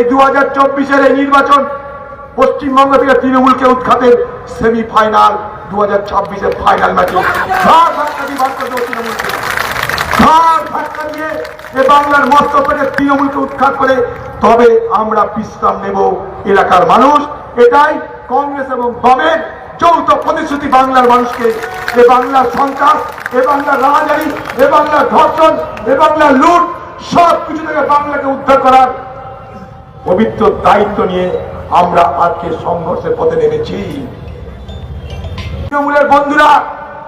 এই দু হাজার চব্বিশের এই নির্বাচন পশ্চিমবঙ্গ থেকে তৃণমূলকে উৎখাতের সেমিফাইনাল দু হাজার ছাব্বিশের ফাইনাল ম্যাচে করে বাংলার মস্তক থেকে তৃণমূলকে উৎখাত করে, তবে আমরা বিশ্রাম নেব এলাকার মানুষ। এটাই কংগ্রেস এবং বামের যৌথ প্রতিশ্রুতি বাংলার মানুষকে। এ বাংলার সন্ত্রাস, এ বাংলার রাজারি, এ বাংলার ধর্ষণ, এ বাংলার লুট সব কিছু থেকে বাংলাকে উদ্ধার করার পবিত্র দায়িত্ব নিয়ে আমরা আজকে সংঘর্ষের পথে নেমেছি। তৃণমূলের বন্ধুরা,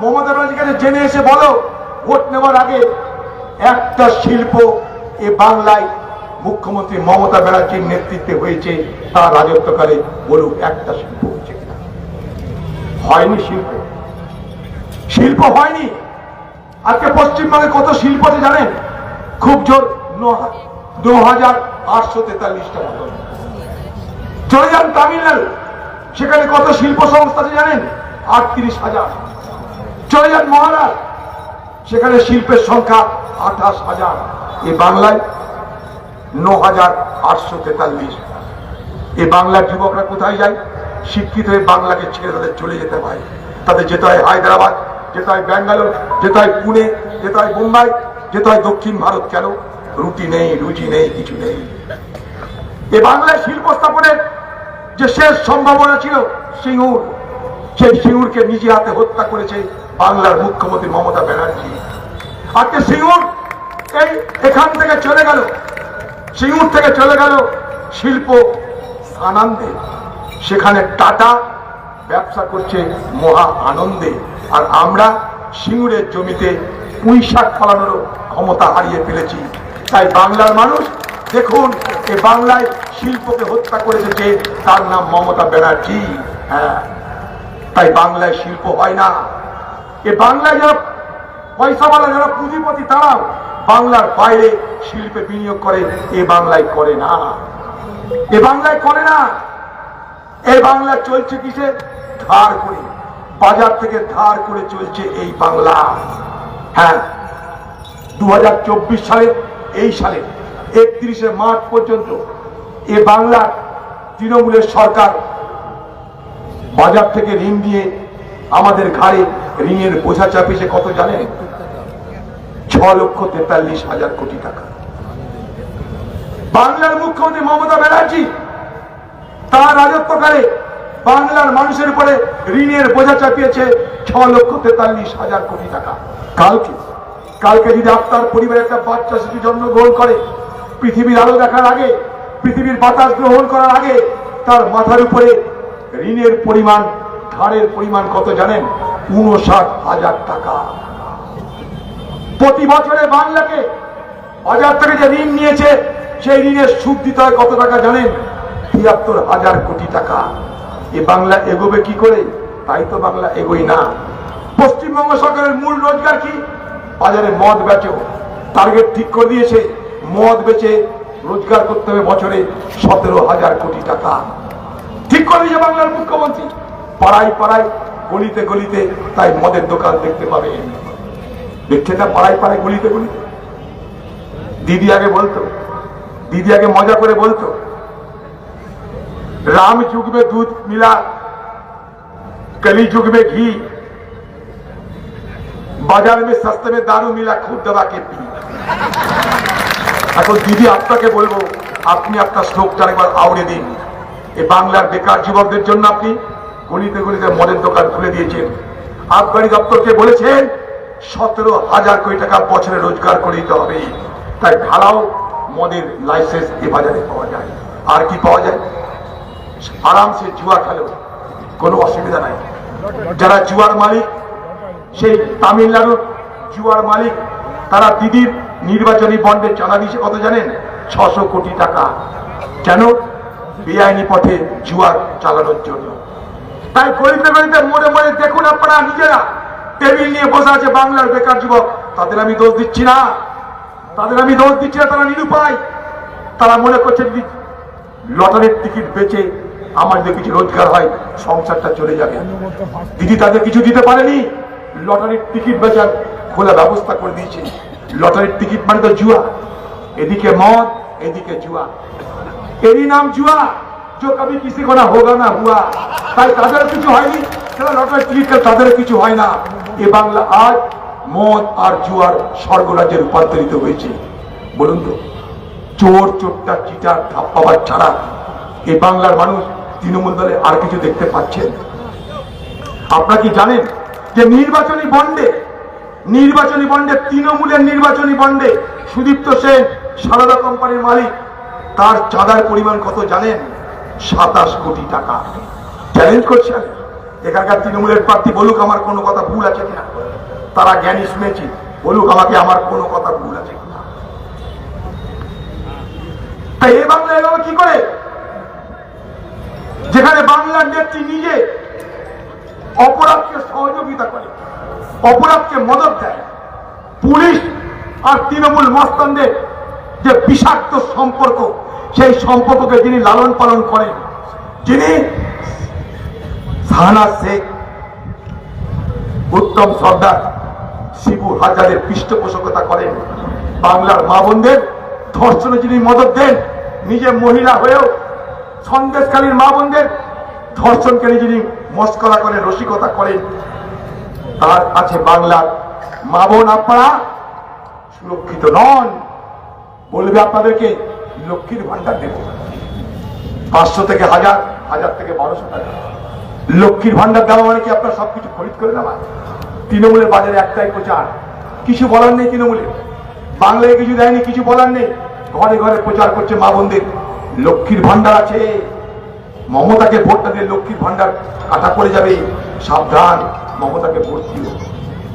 মমতা ব্যানার্জির কাছে জেনে এসে বলো, ভোট নেওয়ার আগে একটা শিল্প এ বাংলায় মুখ্যমন্ত্রী মমতা ব্যানার্জির নেতৃত্বে হয়েছে, তার রাজত্বকালে বলুক একটা শিল্প হয়েছে হয়নি শিল্প। শিল্প হয়নি। আজকে পশ্চিমবঙ্গে কত শিল্প আছে জানেন? খুব জোর দু হাজার আটশো তেতাল্লিশটা মতো। চলে যান তামিলনাড়ু, সেখানে কত শিল্প সংস্থা আছে জানেন? আটত্রিশ হাজার। চলে যান মহারাজ, সেখানে শিল্পের সংখ্যা আঠাশ হাজার। এ বাংলায় ন হাজার আটশো তেতাল্লিশ। এ বাংলার যুবকরা কোথায় যায়? শিক্ষিত হয়ে বাংলাকে ছেড়ে তাদের চলে যেতে হয়। তাদের যেতে হয় হায়দ্রাবাদ, যেতে হয় ব্যাঙ্গালোর, যেতে হয় পুনে, যেতে হয় মুম্বাই, যেতে হয় দক্ষিণ ভারত কেন? রুটি নেই রুচি নেই, কিছু নেই। এ বাংলায় শিল্প স্থাপনের যে শেষ সম্ভাবনা ছিল, সিঙ্গুর। সেই সিঙ্গুরকে নিজে হাতে হত্যা করেছে বাংলার মুখ্যমন্ত্রী মমতা ব্যানার্জি। আজকে সিঙ্গুর এই এখান থেকে চলে গেল, সিঙ্গুর থেকে চলে গেল শিল্প আনন্দে সেখানে টাটা ব্যবসা করছে মহা আনন্দে। আর আমরা সিঙ্গুরের জমিতে পুঁই শাক ফলানোর ক্ষমতা হারিয়ে ফেলেছি। তাই বাংলার মানুষ, দেখুন, এ বাংলায় শিল্পকে হত্যা করেছে যে, তার নাম মমতা ব্যানার্জি। হ্যাঁ তাই বাংলায় শিল্প হয় না। এ বাংলায় যারা পয়সাওয়ালা, যারা পুঁজিপতি, তারাও বাংলার বাইরে শিল্পে বিনিয়োগ করে, এ বাংলায় করে না। এ বাংলায় করে না। এই বাংলা চলছে কিসে? ধার করে। বাজার থেকে ধার করে চলছে এই বাংলা। হ্যাঁ দু হাজার চব্বিশ সালে এই সালে একত্রিশে মার্চ পর্যন্ত এ বাংলার তৃণমূলের সরকার বাজার থেকে ঋণ দিয়ে আমাদের ঘাড়ে ঋণের বোঝা চাপিয়েছে কত জানেন? ছ লক্ষ তেতাল্লিশ হাজার কোটি টাকা। বাংলার মুখ্যমন্ত্রী মমতা ব্যানার্জি তার রাজত্বকালে বাংলার মানুষের উপরে ঋণের বোঝা চাপিয়েছে ছ লক্ষ তেতাল্লিশ হাজার কোটি টাকা। কালকে কালকে যদি আপনার পরিবারে একটা বাচ্চা শিশু জন্মগ্রহণ করে, পৃথিবীর আলো দেখার আগে, পৃথিবীর বাতাস গ্রহণ করার আগে, তার মাথার উপরে ঋণের পরিমাণ, ধারের পরিমাণ কত জানেন? উনষাট হাজার টাকা। প্রতি বছরে বাংলাকে বাজার থেকে যে ঋণ নিয়েছে, সেই ঋণের সুদ দিতে হয় কত টাকা জানেন? তিয়াত্তর হাজার কোটি টাকা। এ বাংলা এগোবে কি করে? তাই তো বাংলা এগোই না। পশ্চিমবঙ্গ সরকারের মূল রোজগার কি? বাজারে মদ বেচো টার্গেট ঠিক করে দিয়েছে মদ বেচে রোজগার করতে হবে বছরে সতেরো হাজার কোটি টাকা ঠিক করে দিয়েছে বাংলার মুখ্যমন্ত্রী পাড়ায় পাড়ায় গলিতে গলিতে তাই মদের দোকান দেখতে পাবে দেখছে না পাড়ায় পাড়ায় গলিতে গলিতে দিদি আগে বলতো দিদি আগে মজা করে বলতো राम युग में दूध मिला कली युग में घी बाजार में सस्ते में दारू मिला खुद दबा के पी এখন দিদি আপনাকে বলবো আপনি আপনার শ্লোকটা একবার আউড়ে দিন এই বাংলার বেকার যুবকদের জন্য আপনি গলিতে গলিতে মদের দোকান খুলে দিয়েছেন আবগারি দপ্তরকে বলেছেন সতেরো হাজার কোটি টাকা বছরে রোজগার করে দিতে হবে তাই ঢালাও মদের লাইসেন্স এ বাজারে পাওয়া যায় আর কি পাওয়া যায় আরামসে জুয়া খেলো কোনো অসুবিধা নাই যারা জুয়ার মালিক সেই তামিলনাড়ুর জুয়ার মালিক, তারা দিদির নির্বাচনী বন্ডে চাঁদা দিয়েছে কত জানেন? ছশো কোটি টাকা। কেন? বেআইনি পথে জুয়ার চালানোর জন্য। তাই গলিতে গলিতে মনে মনে দেখুন আপনারা নিজেরা। টেবিল নিয়ে বসে আছে বাংলার বেকার যুবক। তাদের আমি দোষ দিচ্ছি না। তাদের আমি দোষ দিচ্ছি না, তারা নিরুপায়। তারা মনে করছে যদি লটারির টিকিট বেচে আমার যদি কিছু রোজগার হয়, সংসারটা চলে যাবে। দিদি তাদের কিছু দিতে পারেনি? লটারির টিকিট বেচার খোলা ব্যবস্থা করে দিয়েছে লটারির টিকিট মানে তো জুয়া এদিকে মদ এদিকে জুয়া এরই নাম জুয়া जो कभी किसी को ना होगा না হুয়া তাই তাদের কিছু হয়নি তারা লটারি টিকিট করে তাদের কিছু হয় না এ বাংলা আজ মদ আর জুয়ার স্বর্গরাজ্যে রূপান্তরিত হয়েছে বলুন তো চোর চোরটা চিটার ধাপ্পাবাজ ছাড়া এই বাংলার মানুষ তৃণমূল দলে আর কিছু দেখতে পাচ্ছেন আপনারা কি জানেন যে নির্বাচনী বন্ডে নির্বাচনী বন্ডে, তৃণমূলের নির্বাচনী বন্ডে সুদীপ্ত সেন, সারদা কোম্পানির মালিক, তার চাঁদার পরিমাণ কত জানেন? সাতাশ কোটি টাকা। চ্যালেঞ্জ করছেন এখানকার তৃণমূলের প্রার্থী বলুক আমার কোনো কথা ভুল আছে কিনা। তারা জ্ঞানী শুনেছি। বলুক আমাকে আমার কোনো কথা ভুল আছে কিনা। তাই এই বাংলা কি করে? যেখানে বাংলার নেত্রী নিজে অপরাধকে সহযোগিতা করে, অপরাধকে মদত দেয়। পুলিশ আর তৃণমূল মস্তানদের যে বিষাক্ত সম্পর্ক, সেই সম্পর্ককে যিনি লালন পালন করেন, যিনি সাহানা শেখ, উত্তম সর্দার শিবু হাজারের পৃষ্ঠপোষকতা করেন। বাংলার মা বোনদের ধর্ষণে যিনি মদত দেন, নিজে মহিলা হয়েও সন্দেশকালীর মা বোনদের ধর্ষণকে যিনি মস্করা করেন রসিকতা করেন তার আছে বাংলার মা বোন আপনারা সুরক্ষিত নন। বলবে আপনাদেরকে, লক্ষ্মীর ভান্ডার দেব। পাঁচশো থেকে হাজার হাজার থেকে বারোশো টাকা। লক্ষ্মীর ভান্ডার দেওয়া মানে কি আপনার সবকিছু খরিদ করে নেওয়া? তৃণমূলের বাজারে একটাই প্রচার। কিছু বলার নেই তৃণমূলের বাংলায় কিছু দেয়নি, কিছু বলার নেই। ঘরে ঘরে প্রচার করছে মা বোনদের। লক্ষ্মীর ভান্ডার আছে। মমতাকে ভোটটা দিয়ে লক্ষ্মীর ভান্ডার কাটা পড়ে যাবে, সাবধান, মমতাকে ভোট দিও।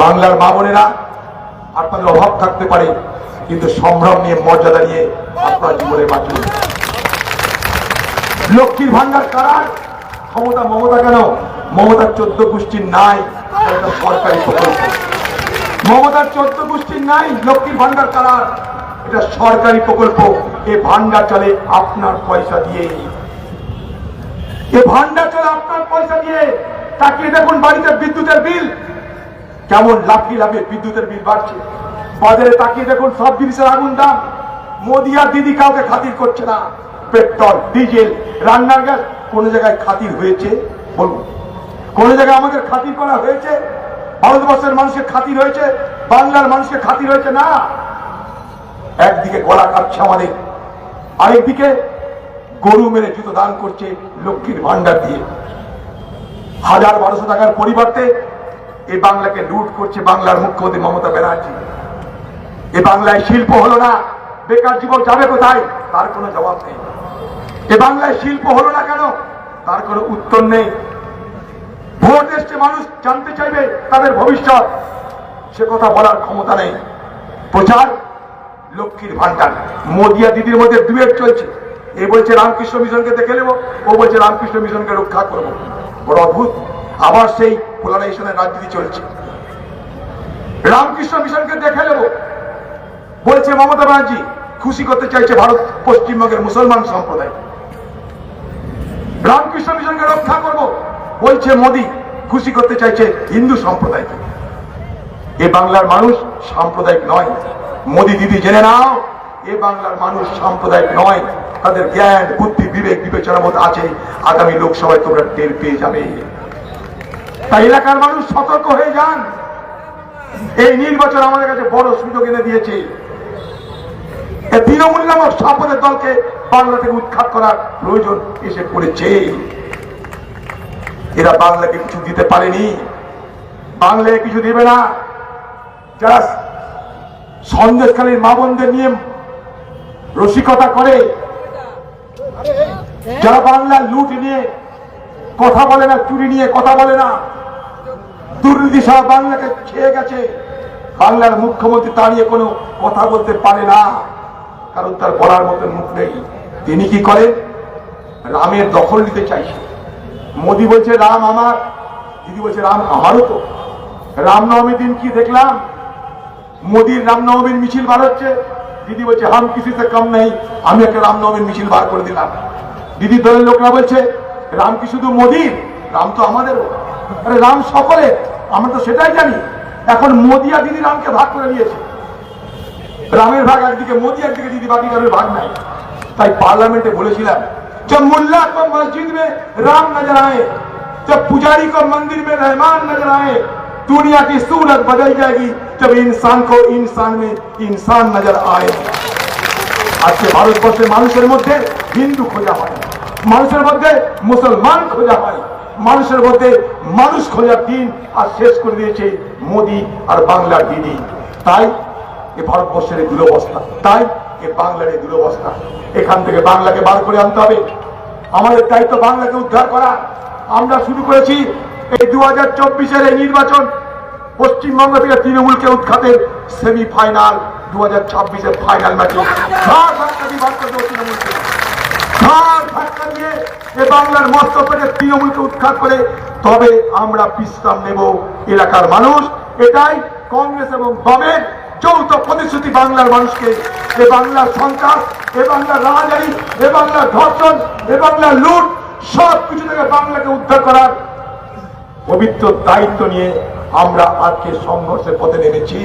বাংলার মা বোনেরা, আপনাদের অভাব থাকতে পারে, কিন্তু সম্ভ্রম নিয়ে মর্যাদা নিয়ে আপনার জীবনে বাঁচুন লক্ষ্মীর ভান্ডার কারার ক্ষমতা মমতা কেন? মমতার চোদ্দ গোষ্ঠীর নাই সরকারি প্রকল্প। মমতার চোদ্দ গোষ্ঠীর নাই, লক্ষ্মীর ভান্ডার কারার এটা সরকারি প্রকল্প এই ভান্ডার চলে আপনার পয়সা দিয়ে এ ভান্ডার চলে আপনার পয়সা দিয়ে তাকিয়ে দেখুন বাড়িতে বিদ্যুতের বিল। কেমন লাফি লাফিয়ে বিদ্যুতের বিল বাড়ছে। বাজারে তাকিয়ে দেখুন সব জিনিসের আগুন দাম। মোদি আর দিদি কাউকে খাতির করছে না। পেট্রোল, ডিজেল, রান্নার গ্যাস কোন জায়গায় খাতির হয়েছে? বলুন। কোন জায়গায় আমাদের খাতির করা হয়েছে? ভারতবর্ষের মানুষের খাতির হয়েছে? বাংলার মানুষকে খাতির হয়েছে না? একদিকে গলা কাটছে আমাদের। আরেকদিকে গরু মেরে জুতো দান করছে লক্ষ্মীর ভান্ডার দিয়ে। হাজার বারোশো টাকার পরিবর্তে এই বাংলাকে লুট করছে বাংলার মুখ্যমন্ত্রী মমতা ব্যানার্জি। এ বাংলায় শিল্প হলো না, বেকার যুবক যাবে কোথায়? তার কোনো জবাব নেই। এ বাংলায় শিল্প হলো না কেন? তার কোনো উত্তর নেই। ভোট এসছে মানুষ জানতে চাইবে তাদের ভবিষ্যৎ। সে কথা বলার ক্ষমতা নেই। প্রচার লক্ষ্মীর ভান্ডার মোদিয়া দিদির মধ্যে ডুয়েট চলছে। এ বলছে রামকৃষ্ণ মিশনকে দেখে নেব, ও বলছে রামকৃষ্ণ মিশনকে রক্ষা করব। বড় অদ্ভুত। আবার সেই পোলারাইজেশনের রাজনীতি চলছে। রামকৃষ্ণ মিশনকে দেখে নেব। বলছে মমতা ব্যানার্জি, খুশি করতে চাইছে ভারত পশ্চিমবঙ্গের মুসলমান সম্প্রদায়। রামকৃষ্ণ মিশনকে রক্ষা করব, বলছে মোদি, খুশি করতে চাইছে হিন্দু সম্প্রদায়কে। এ বাংলার মানুষ সাম্প্রদায়িক নয়। মোদি দিদি, জেনে নাও, এ বাংলার মানুষ সাম্প্রদায়িক নয়। তাদের জ্ঞান, বুদ্ধি, বিবেক, বিবেচনার মতো আছে। আগামী লোকসভায় তোমরা টের পেয়ে যাবে। তাই এলাকার মানুষ সতর্ক হয়ে যান। এই নির্বাচন আমাদের কাছে বড় সুযোগ এনে দিয়েছে। তৃণমূল নামক সাপদের দলকে বাংলা থেকে উৎখাত করার প্রয়োজন এসে পড়েছে। এরা বাংলাকে কিছু দিতে পারেনি। বাংলায় কিছু দেবে না। যারা সন্দেশকালীন মা বোনদের নিয়ে রসিকতা করে যারা বাংলার লুট নিয়ে কথা বলে না, চুরি নিয়ে কথা বলে না, দুর্নীতি সহ বাংলাকে খেয়ে গেছে, বাংলার মুখ্যমন্ত্রী নিয়ে কোনো কথা বলতে পারে না। কারণ তার বলার মতো মুখ নেই। তিনি কি করেন? রামের দখল নিতে চাইছে। মোদি বলছে, রাম আমার। দিদি বলছে, রাম আমারও তো। রামনবমীর দিন কি দেখলাম? মোদির রামনবমীর মিছিল বার হচ্ছে। দিদি বলছে হাম কিসিতে কম নেই আমি একটা রামনবমীর মিছিল বার করে দিলাম দিদি দলের লোকরা বলছে রাম কি শুধু মোদির রাম তো আমাদেরও আরে রাম সকলের আমরা তো সেটাই জানি এখন মোদি আর দিদি রামকে ভাগ করে নিয়েছে রামের ভাগ একদিকে মোদি একদিকে দিদি বাকি কারোর ভাগ নাই তাই पार्लियामेंट বলেছিলাম जब मुल्ला को मस्जिद में राम नजर आए जब पुजारी को मंदिर में रहमान नजर आए दुनिया की सूरत बदल जाएगी जब इंसान को इंसान में इंसान नजर आए আজকে ভারতবর্ষের মানুষের মধ্যে হিন্দু খোঁজা হয় মানুষের মধ্যে মুসলমান খোঁজা হয় মানুষের মধ্যে মানুষ খোঁজার দিন আর শেষ করে দিয়েছে মোদি আর বাংলার দিদি তাই এ ভারতবর্ষের এই দুরবস্থা তাই এ বাংলার এই দুরবস্থা এখান থেকে বাংলাকে বার করে আনতে হবে আমাদের দায়িত্ব বাংলাকে উদ্ধার করা আমরা শুরু করেছি এই দু হাজার চব্বিশের এই নির্বাচন পশ্চিমবঙ্গ থেকে তৃণমূলকে উৎখাতের সেমিফাইনাল দু হাজার ছাব্বিশের ফাইনাল ম্যাচে। করে বাংলার মস্ত পেটে তৃণমূলকে উৎখাত করে, তবে আমরা বিশ্রাম নেব এলাকার মানুষ। এটাই কংগ্রেস এবং বামের যৌথ প্রতিশ্রুতি বাংলার মানুষকে। এ বাংলার সন্ত্রাস, এ বাংলার রাজারি, এ বাংলার ধর্ষণ, এ বাংলার লুট সব কিছু থেকে বাংলাকে উদ্ধার করার পবিত্র দায়িত্ব নিয়ে আমরা আজকে সংঘর্ষের পথে নেমেছি।